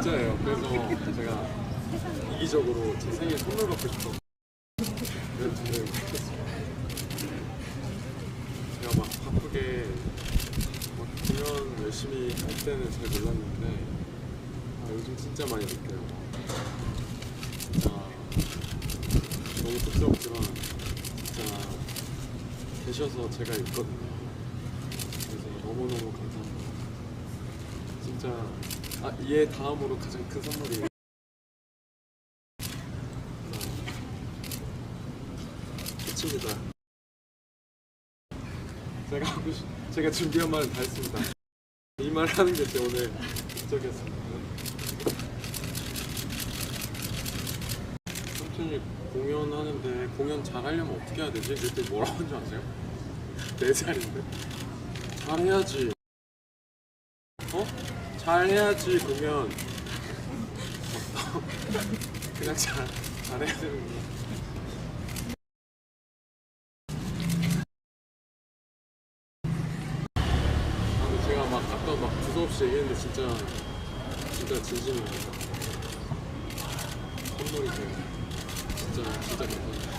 진짜예요. 그래서 제가 이기적으로 제 생일 선물 받고 싶어. 그래서 저를 했어요. 제가 막 바쁘게 막 공연 열심히 할 때는 잘 몰랐는데 아, 요즘 진짜 많이 느껴요. 진짜 너무 쑥스럽지만 진짜 계셔서 제가 있거든요. 그래서 너무너무 감사합니다. 진짜 아, 얘 다음으로 가장 큰 선물이 끝입니다. 제가 하고 싶, 제가 준비한 말은 다 했습니다. 이 말 하는 게 제 오늘 목적이었습니다. 삼촌이 공연하는데 공연 잘 하려면 어떻게 해야 되지? 그때 뭐라고 하는 줄 아세요? 네 살인데 잘 해야지. 어? 잘 해야지 공연. 그냥 잘 잘해야 되는 거야. 아, 제가 막 아까 막 두서없이 얘기했는데 진짜 진짜 진심입니다. 선물이세요. 진짜 진짜 감사합니다.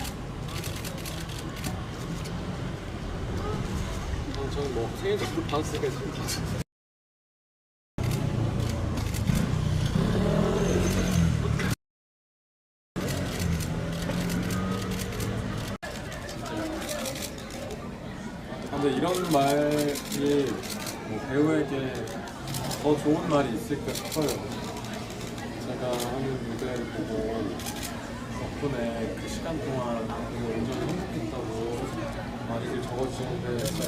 아, 저는 뭐 생일 선물 받았으니까 지금 다 근데 이런 말이 뭐 배우에게 더 좋은 말이 있을까 싶어요. 제가 하는 무대를 보고 덕분에 그 시간 동안 온전히 행복했다고 많이들 적어주시는데 진짜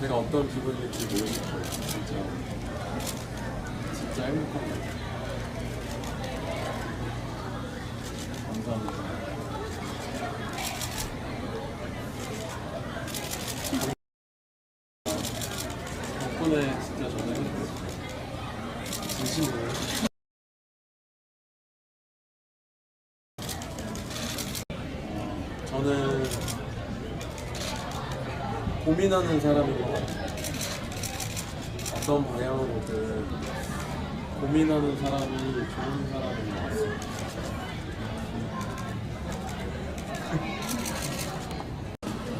제가 어떤 기분일지 모르실 거예요. 진짜 진짜 행복합니다. 감사합니다. 덕분에 진짜 저는 진심으로 저는 고민하는 사람인 것 같아요. 어떤 방향으로든 고민하는 사람이 좋은 사람인 것 같습니다.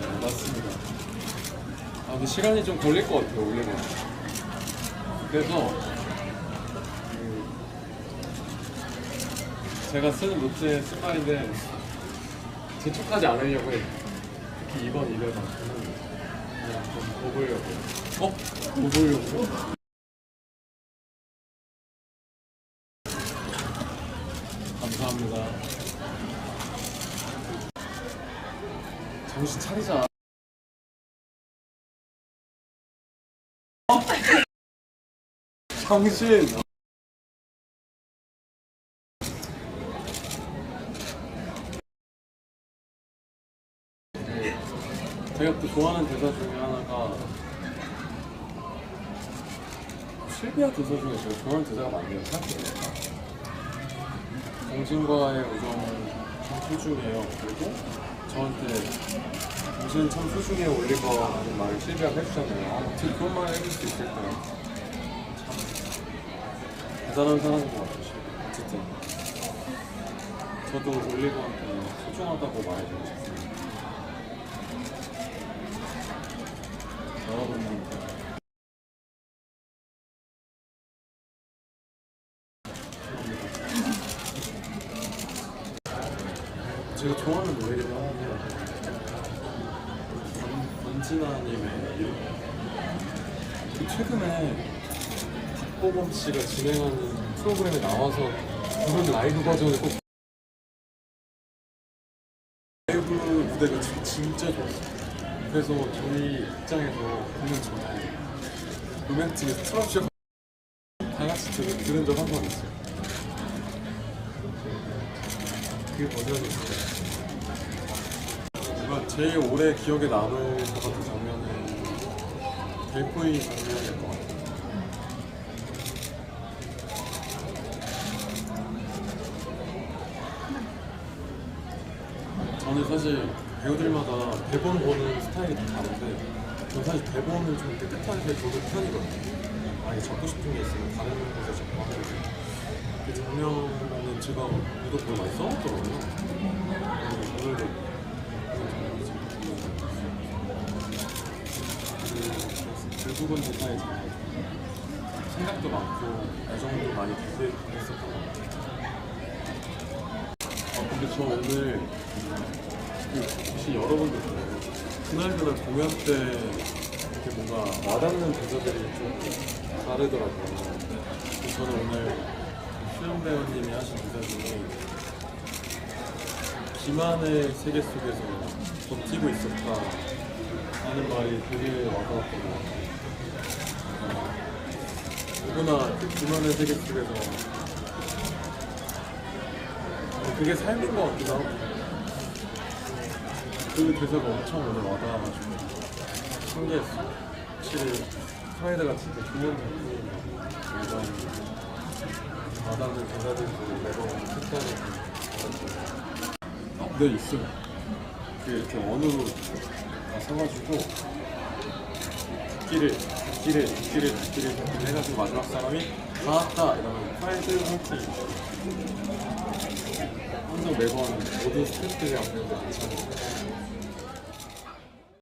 네, 맞습니다. 아, 근데 시간이 좀 걸릴 것 같아요, 올리면. 그래서, 그, 제가 쓰는 노트에 쓴 말인데, 재촉하지 않으려고 해요. 특히 이번 일회만큼은 그냥 좀 보보려고. 어? 보보려고? 감사합니다. 정신 차리자. 정신. 제가 또 좋아하는 대사 중에 하나가 실비아 대사 중에 제가 좋아하는 대사가 많네요. 생각해보니까. 당신과의 우정은 참 소중해요. 그리고 저한테 당신은 참 소중해 올리버라는 말을 실비아가 해주잖아요. 아, 어떻게 그런 말을 해줄 수 있을까? 참 대단한 사람인 것 같아요. 실비아. 어쨌든 저도 올리버한테 소중하다고 말해주고 싶습니다. 여러분들한테 제가 좋아하는 노래를 하나는 권- 권진아님의. 그 최근에 박보검 씨가 진행하는 프로그램에 나와서 부른 라이브 버전을 꼭 라이브 무대가 진- 진짜 좋았어요. 그래서 저희 입장에서 공연 전에 음향팀에서 트럼쇼 다 같이 들, 들은 적 한 번 있어요. 그 버전이 있어요. 뭔가 제일 오래 기억에 남을 것 같은 장면은 델포이 장면일 것 같아요. 저는 사실 배우들마다 대본 보는 스타일이 다 다른데 저는 사실 대본을 좀 깨끗하게 보는 편이거든요. 아 만약에 잡고 싶은 게 있으면 다른 곳에 잡고 하는 거죠. 그 장면은 제가 유독 되게 많이 써먹더라고요. 그래서 오늘도 그 부분 대사에 제가 생각도 많고 애정도 많이 기대했었던 것 같아요. 저 오늘 그 혹시 여러분들 그날 그날 공연 때 이렇게 뭔가 와닿는 대사들이 좀 다르더라고요. 저는 오늘 수영 배우님이 하신 대사 중에 기만의 세계 속에서 버티고 있었다 하는 말이 되게 와닿았던 것 같아요. 누구나 그 기만의 세계 속에서 그게 삶인 것 같기도 하고 그 대사가 엄청 오늘 와닿아가지고 신기했어요 확실히 사이드가 진짜 좋은 같아요 이런 와닿는 대사들도 매번 어? 네 있어요 그 이렇게 원으로 다 서가지고 듣기를 듣기를 듣기를 듣기를 듣기를 해가지고 마지막 사람이 다 왔다 이러면 프라이드 화이팅 항상 매번 모든 스태프들이 앞에서 같이 하는 거예요.